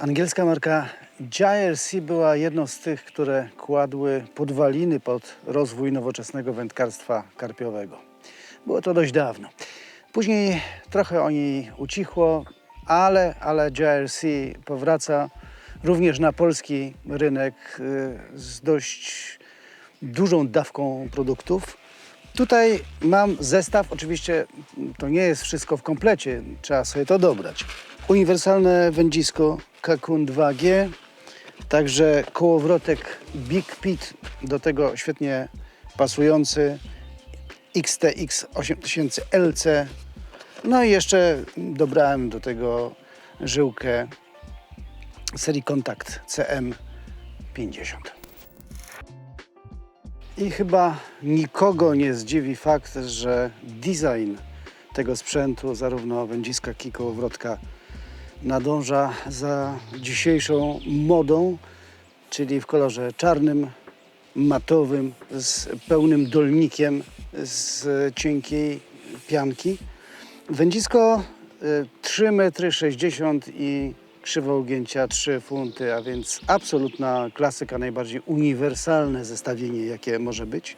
Angielska marka JRC była jedną z tych, które kładły podwaliny pod rozwój nowoczesnego wędkarstwa karpiowego. Było to dość dawno. Później trochę o niej ucichło, ale, ale JRC powraca również na polski rynek y, z dość dużą dawką produktów. Tutaj mam zestaw, oczywiście to nie jest wszystko w komplecie, trzeba sobie to dobrać. Uniwersalne wędzisko Kakun 2G, także kołowrotek Big Pit, do tego świetnie pasujący XTX 8000 LC. No i jeszcze dobrałem do tego żyłkę serii Contact CM50. I chyba nikogo nie zdziwi fakt, że design tego sprzętu, zarówno wędziska, jak i kołowrotka, nadąża za dzisiejszą modą, czyli w kolorze czarnym, matowym, z pełnym dolnikiem z cienkiej pianki. Wędzisko y, 3,60 m i krzywa ugięcia 3 funty, a więc absolutna klasyka, najbardziej uniwersalne zestawienie, jakie może być.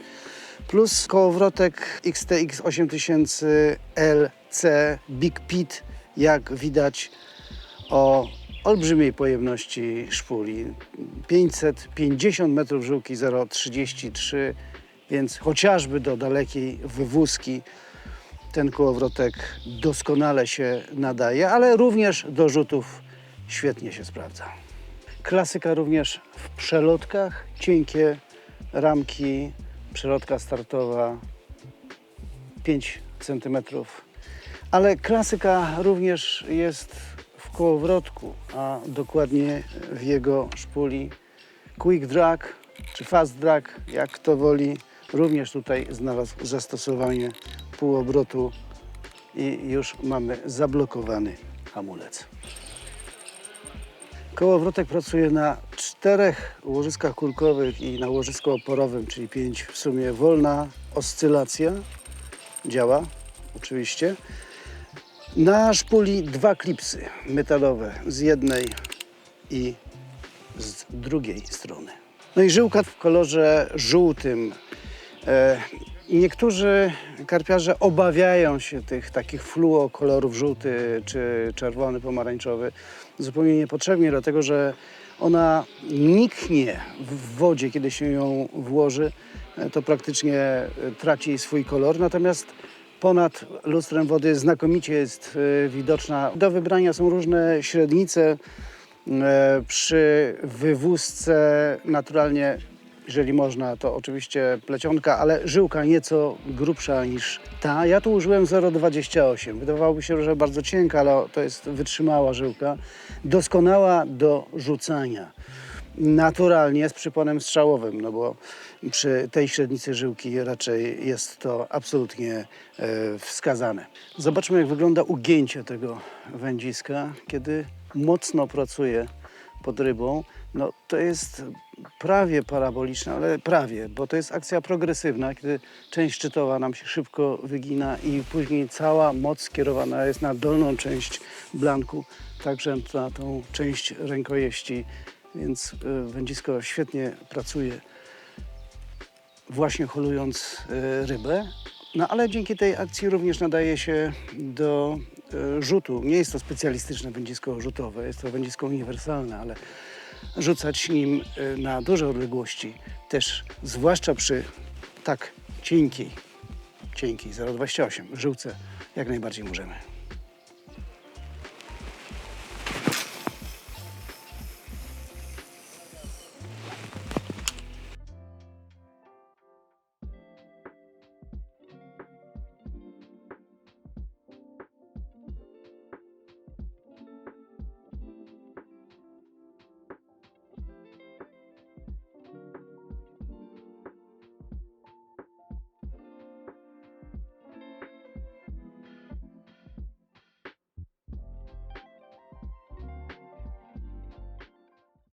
Plus kołowrotek XTX 8000 LC Big Pit, jak widać o olbrzymiej pojemności szpuli. 550 metrów żyłki 0,33, więc chociażby do dalekiej wywózki ten kołowrotek doskonale się nadaje, ale również do rzutów świetnie się sprawdza. Klasyka również w przelotkach, cienkie ramki, przelotka startowa 5 cm. Ale klasyka również jest kołowrotku, a dokładnie w jego szpuli. Quick drag czy fast drag, jak kto woli, również tutaj znalazł zastosowanie pół obrotu i już mamy zablokowany hamulec. Kołowrotek pracuje na czterech łożyskach kulkowych i na łożysku oporowym, czyli pięć w sumie. Wolna oscylacja działa oczywiście. Na szpuli dwa klipsy metalowe z jednej i z drugiej strony. No i żyłka w kolorze żółtym. E, Niektórzy karpiarze obawiają się tych takich fluo kolorów żółty czy czerwony, pomarańczowy zupełnie niepotrzebnie, dlatego że ona niknie w wodzie, kiedy się ją włoży, e, to praktycznie traci swój kolor. Natomiast ponad lustrem wody znakomicie jest e, widoczna. Do wybrania są różne średnice. E, Przy wywózce naturalnie jeżeli można, to oczywiście plecionka, ale żyłka nieco grubsza niż ta. Ja tu użyłem 0,28. Wydawałoby się, że bardzo cienka, ale to jest wytrzymała żyłka. Doskonała do rzucania. Naturalnie z przyponem strzałowym, no bo przy tej średnicy żyłki raczej jest to absolutnie e, wskazane. Zobaczmy, jak wygląda ugięcie tego wędziska, kiedy mocno pracuje pod rybą. No, to jest prawie paraboliczne, ale prawie, bo to jest akcja progresywna, kiedy część szczytowa nam się szybko wygina i później cała moc skierowana jest na dolną część blanku, także na tą część rękojeści, więc y, wędzisko świetnie pracuje właśnie holując e, rybę. No ale dzięki tej akcji również nadaje się do e, rzutu. Nie jest to specjalistyczne wędzisko rzutowe, jest to wędzisko uniwersalne, ale rzucać nim na duże odległości też, zwłaszcza przy tak cienkiej, cienkiej 0,28 żyłce, jak najbardziej możemy.